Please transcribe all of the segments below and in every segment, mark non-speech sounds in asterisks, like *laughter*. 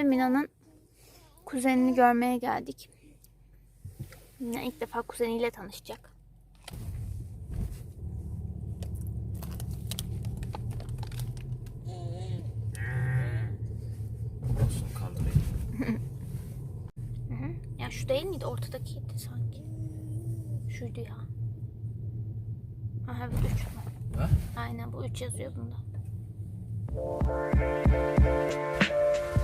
Şimdi Mina'nın kuzenini görmeye geldik. Mina ilk defa kuzeniyle tanışacak. Kaldırayım. Ya şu değil miydi? Ortadakiydi sanki. Şuydu ya. Aha evet 3 bu. Ha? Aynen bu 3 yazıyor bunda.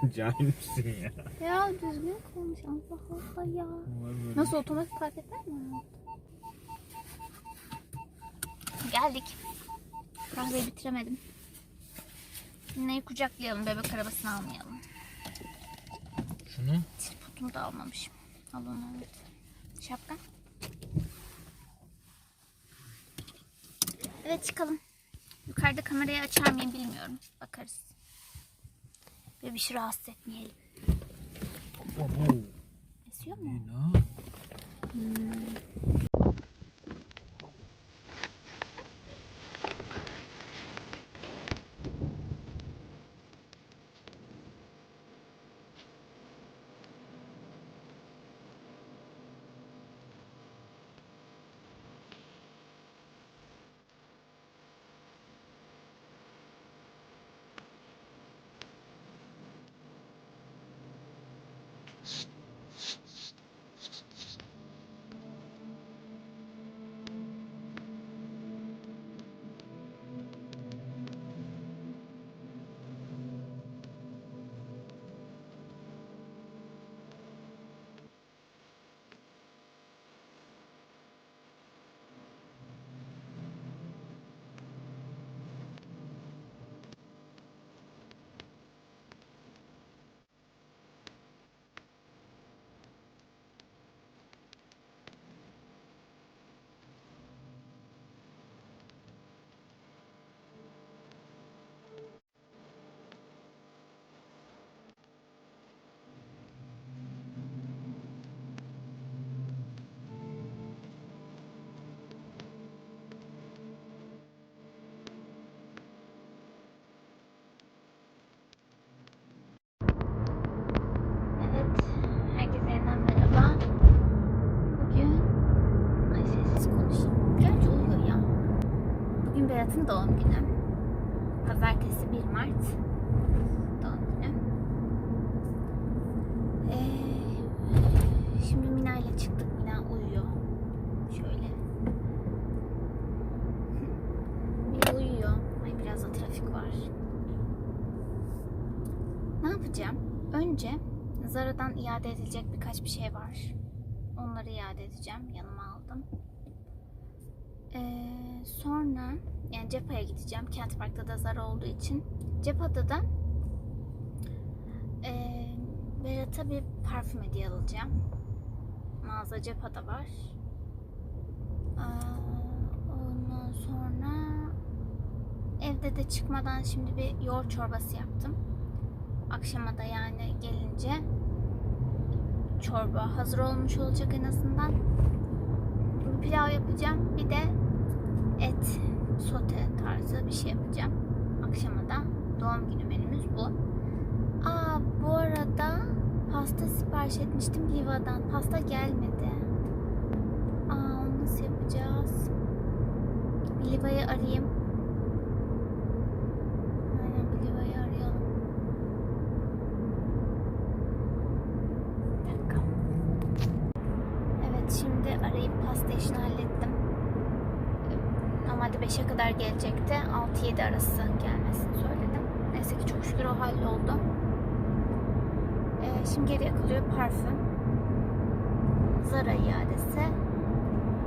sen *laughs* cahil misin ya? Ya düzgün konuş Allah Allah ya. Nasıl otomatik park etmez mi? Geldik. Kahveyi bitiremedim. Neyi kucaklayalım bebek arabasını almayalım. Şunu Tripodumu da almamışım. Al onu evet. Şapka. Evet çıkalım. Yukarıda kamerayı açar mıyım bilmiyorum. Bakarız. Bebişi rahatsız etmeyelim. Esiyor mu? Mina. Doğum günü. Pazartesi 1 Mart. Doğum günü. Ee, şimdi Mina ile çıktık. Mina uyuyor. Şöyle. Mina uyuyor. Ay biraz da trafik var. Ne yapacağım? Önce Zara'dan iade edilecek birkaç bir şey var. Onları iade edeceğim. Yanıma aldım. Ee, sonra yani Cepha'ya gideceğim. Kent Park'ta da Zara olduğu için. Cepha'da da ee, Berat'a bir parfüm hediye alacağım. Mağaza Cepha'da var. Aa, ondan sonra evde de çıkmadan şimdi bir yoğurt çorbası yaptım. Akşama da yani gelince çorba hazır olmuş olacak en azından. Pilav yapacağım. Bir de et sote tarzı bir şey yapacağım. Akşama da doğum günü menümüz bu. Aa bu arada pasta sipariş etmiştim Liva'dan. Pasta gelmedi. Aa onu nasıl yapacağız? Liva'yı arayayım. Aynen bir Liva'yı arayalım. Bir dakika. Evet şimdi arayıp pasta işini hallettim. Normalde 5'e kadar gelecekti. 6-7 arası gelmesini söyledim. Neyse ki çok şükür o halloldu. Ee, şimdi geriye kalıyor parfüm. Zara iadesi.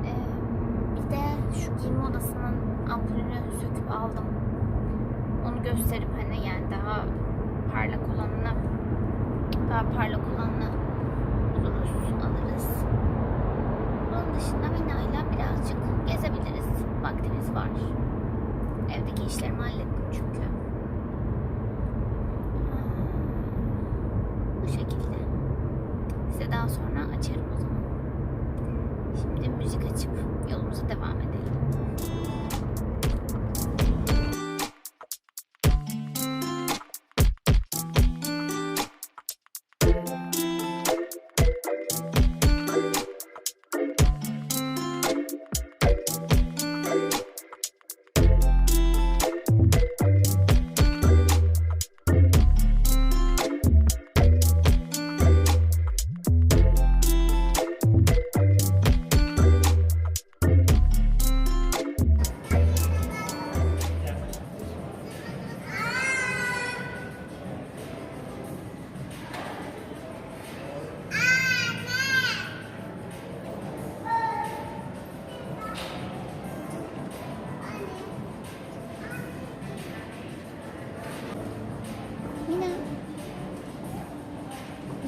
Ee, bir de şu giyinme odasının ampulünü söküp aldım. Onu gösterip hani yani daha parlak olanını daha parlak olanını buluruz, alırız birazcık gezebiliriz. Vaktimiz var. Evdeki işlerimi hallettim.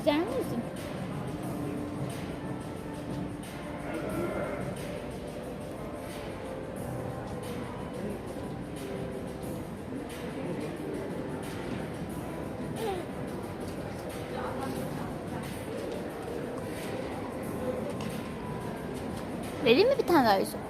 Güzel mi? Vereyim mi bir tane daha üzüm?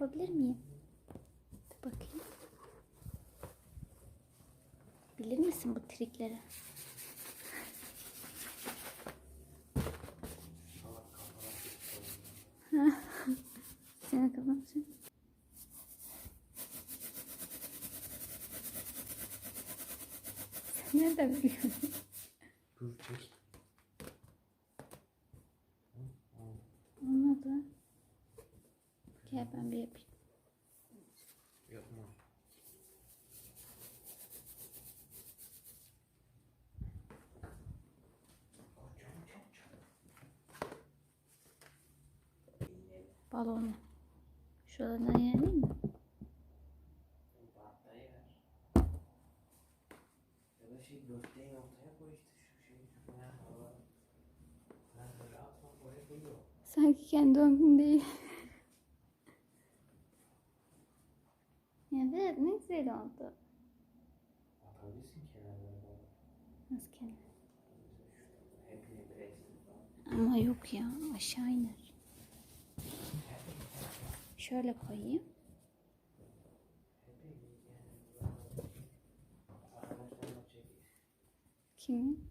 Yapabilir miyim? Dur bakayım. Bilir misin bu trikleri? *laughs* Sen kapatsın. Nereden biliyorsun? Dur çek. Ben bir yapayım. Yapma. Balonu. Şuralardan yeneyim mi? Ya da şey gökdeğin ortaya koy işte şu şey. Ha, hava. Ha, böyle atma oraya koyuyor. Sanki kendi günü değil. *laughs* evet ne güzel oldu. Atabilirsin kenarlarına. Nasıl kenar? Ama yok ya aşağı iner. Şöyle koyayım. Kimin?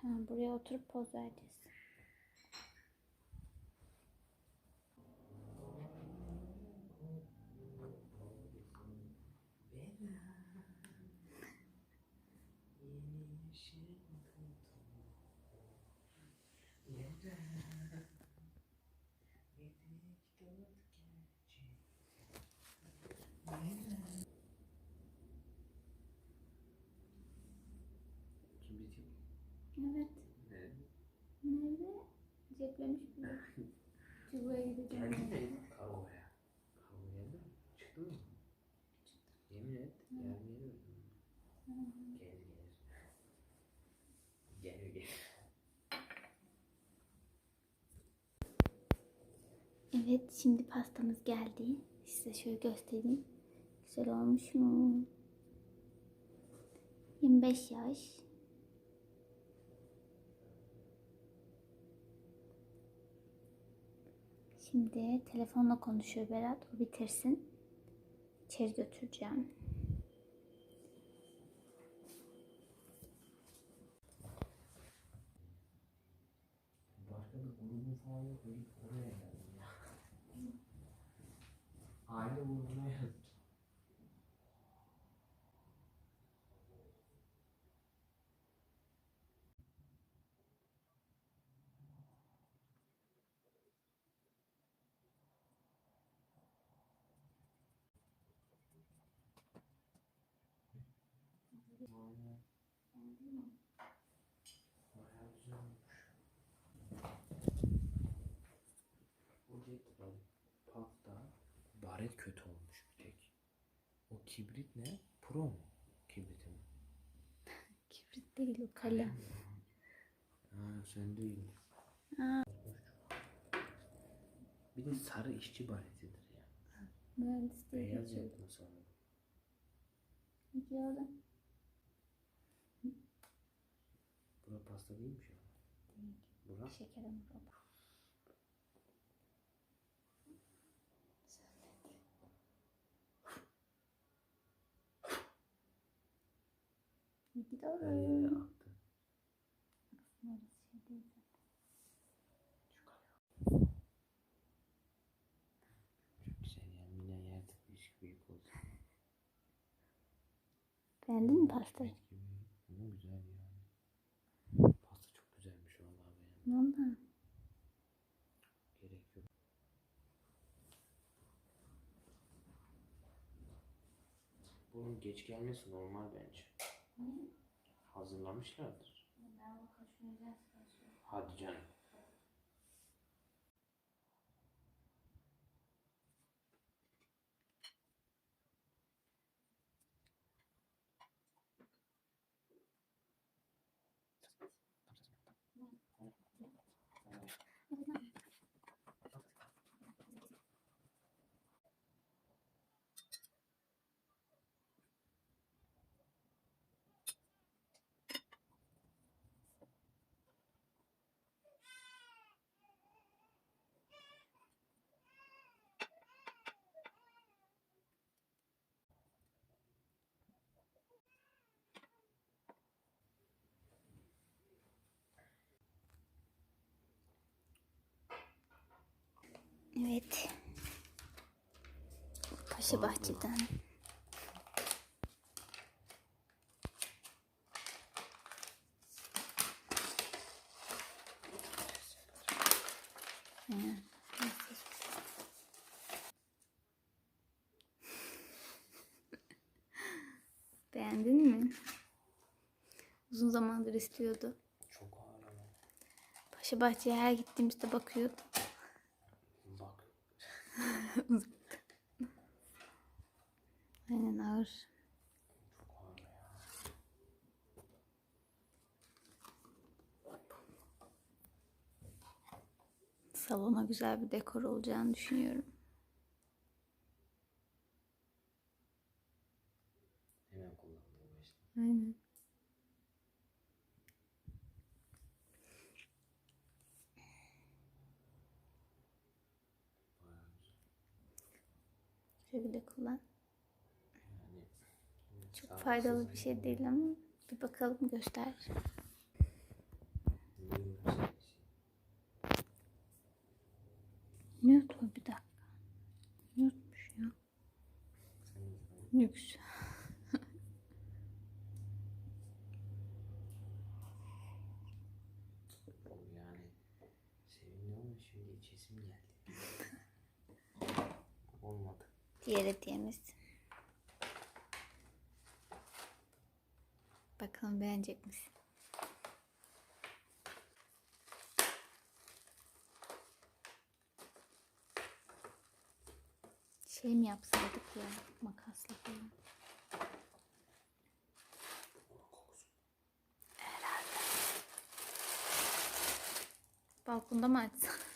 Tamam buraya oturup poz vereceğiz. Bizim Evet. ne? Nerede? Ceplemiş bile. *laughs* Çubuğa gideceğim. Geldin mi? Kavgaya. Kavga geldi mi? Çıktı mı? Yemin et. Yarın geliyor. Gel gel. Gel gel. Evet şimdi pastamız geldi. Size şöyle göstereyim. Güzel olmuş mu? 25 yaş. Şimdi telefonla konuşuyor Berat. O bitirsin. İçeri götüreceğim. Aile vurguna yazdı. Pakta baret kötü olmuş bir tek. O kibrit ne? Pro mu? Kibritin. *laughs* Kibrit değil o kalem. Ha sen değil. Ha. Bir de sarı işçi baretidir ya. Mühendis değil. Beyaz geçiyor. yapma sana. Gördüm. Bura pasta değilmiş ya. Bura Şekerim baba. her yere Gidiyorum. aktı. Orası şey değil. Çok güzel ya. Mine yerde büyük büyük oldu. Beğendin mi pastayı? Ekmek gibi. Ama güzel yani. Pasta çok güzelmiş beğendim. Valla. Gerek yok. Bunun geç gelmesi normal bence. Hazırlamışlardır. Hadi canım. Evet. Paşa Bahçe'den. *laughs* Beğendin mi? Uzun zamandır istiyordu. Çok ağır ama. Paşa Bahçe'ye her gittiğimizde bakıyordu. Aynen ağır. Salona güzel bir dekor olacağını düşünüyorum. Aynen. Şöyle kullan. Yani Çok faydalı bir şey değil ama bir bakalım göster. Neyin güzel bir dakika? Nude'muş ya. Sen Lüks. yani sevindim ama şimdi içesim geldi. Olmadı. Diğer hediyemiz. Bakalım beğenecek misin? Şey mi yapsaydık ya makasla falan. Balkonda mı açsan?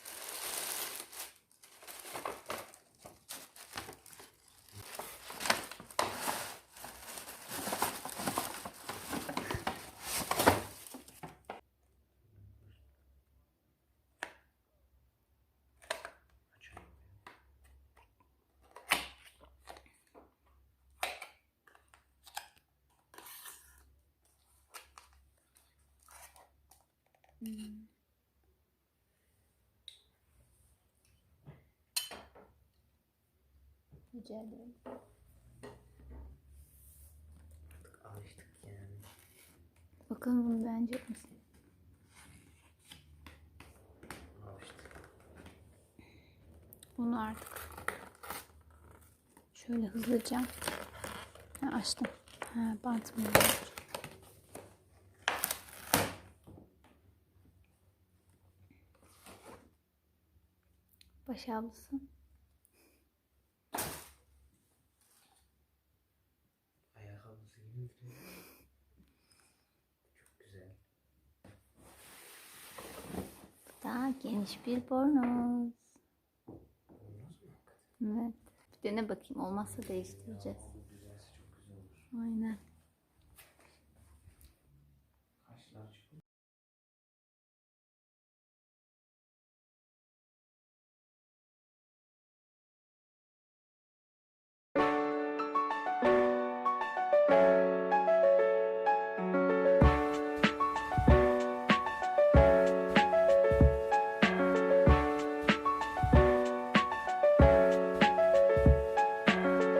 Hmm. Rica ederim. Artık alıştık yani. Bakalım bunu beğenecek misin? Alıştık. Bunu artık şöyle hızlıca ha, açtım. Ha, bantım. Var. Baş ağrısı. Ayakkabısı gibi. Çok güzel. Daha geniş bir bornoz. Evet. Bir dene bakayım. Olmazsa değiştireceğiz. Aynen.